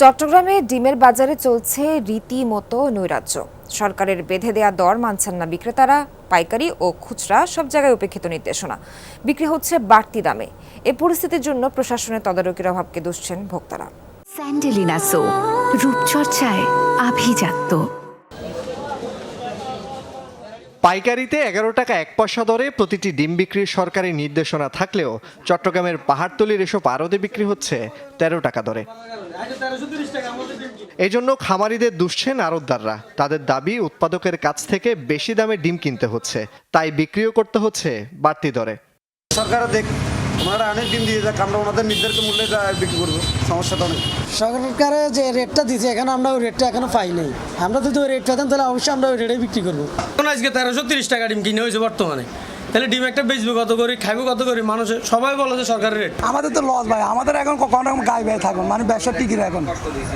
চট্টগ্রামে ডিমের বাজারে চলছে রীতিমতো নৈরাজ্য। সরকারের বেঁধে দেয়া দর মানছেন না বিক্রেতারা, পাইকারি ও খুচরা সব জায়গায় উপেক্ষিত নির্দেশনা। বিক্রি হচ্ছে বাড়তি দামে। এ পরিস্থিতির জন্য প্রশাসনের তদারকির অভাবকে দুষছেন ভোক্তারা। স্যান্ডেলিনা সো, রূপচর্চায় আভিজাত্য। পাইকারিতে এগারো টাকা এক পয়সা দরে প্রতিটি ডিম বিক্রির সরকারি নির্দেশনা থাকলেও চট্টগ্রামের পাহাড়তলির এসব আরদে বিক্রি হচ্ছে তেরো টাকা দরে। এই জন্য খামারিদের দুষছেন আরতদাররা তাদের দাবি, উৎপাদকের কাছ থেকে বেশি দামে ডিম কিনতে হচ্ছে। তাই বিক্রিও করতে হচ্ছে বাড়তি দরে। সরকারও দেখ ওনারা অনেক দিন দিয়ে যাক আমরা ওনাদের নির্ধারিত মূল্যে বিক্রি করব সমস্যাটা অনেক। সরকারে যে রেটটা দিচ্ছে এখানে আমরা ওই রেটটা এখনও পাই নাই। আমরা যদি ওই রেট পেতাম তাহলে অবশ্যই আমরা ওই রেটে বিক্রি করব। এখন আজকে তেরোশো তিরিশ টাকা ডিম কিনে হয়েছে বর্তমানে। তাহলে ডিম একটা বেচবে কত করে খাইবে কত করে? মানুষের সবাই বলে যে সরকারের রেট আমাদের তো লস ভাই আমাদের এখন কখনো রকম গায়ে ব্যয় থাকবে মানে ব্যবসা টিকি এখন।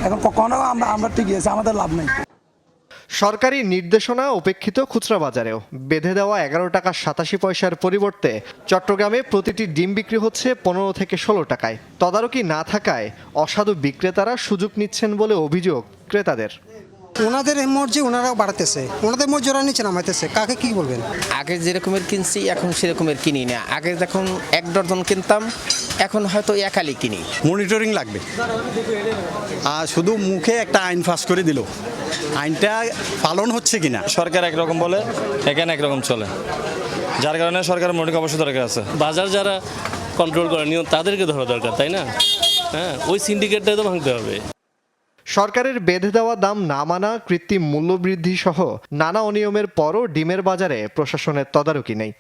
এখন কখনো আমরা আমরা টিকি আছে আমাদের লাভ নেই। সরকারি নির্দেশনা উপেক্ষিত খুচরা বাজারেও। বেঁধে দেওয়া এগারো টাকা সাতাশি পয়সার পরিবর্তে চট্টগ্রামে প্রতিটি ডিম বিক্রি হচ্ছে পনেরো থেকে ষোলো টাকায়। তদারকি না থাকায় অসাধু বিক্রেতারা সুযোগ নিচ্ছেন বলে অভিযোগ ক্রেতাদের। ওনাদের মর্জি ওনারাও বাড়াতেছে ওনাদের মর্জি ওরা নিচে নামাইতেছে। কাকে কি বলবেন? আগে যেরকমের কিনছি এখন সেরকমের কিনি না। আগে যখন এক ডজন কিনতাম এখন হয়তো একালি কিনি। মনিটরিং লাগবে। আর শুধু মুখে একটা আইন পাস করে দিল। আইনটা পালন হচ্ছে কিনা? সরকার একরকম বলে এখানে একরকম চলে। যার কারণে সরকার মনিক অবশ্য দরকার আছে। বাজার যারা কন্ট্রোল করে নিয়ম তাদেরকে ধরা দরকার তাই না? হ্যাঁ ওই সিন্ডিকেটটাই তো ভাঙতে হবে। সরকারের বেঁধে দেওয়া দাম না মানা কৃত্রিম মূল্যবৃদ্ধি সহ নানা অনিয়মের পরও ডিমের বাজারে প্রশাসনের তদারকি নেই।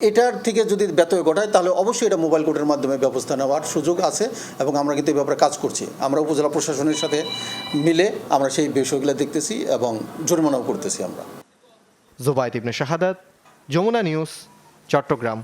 এটার থেকে যদি ব্যত্যয় ঘটায় তাহলে অবশ্যই এটা মোবাইল কোর্টের মাধ্যমে ব্যবস্থা নেওয়ার সুযোগ আছে এবং আমরা কিন্তু এই ব্যাপারে কাজ করছি। আমরা উপজেলা প্রশাসনের সাথে মিলে আমরা সেই বিষয়গুলো দেখতেছি এবং জরিমানাও করতেছি আমরা। জুবাইদ ইবনে শাহাদাত যমুনা নিউজ চট্টগ্রাম।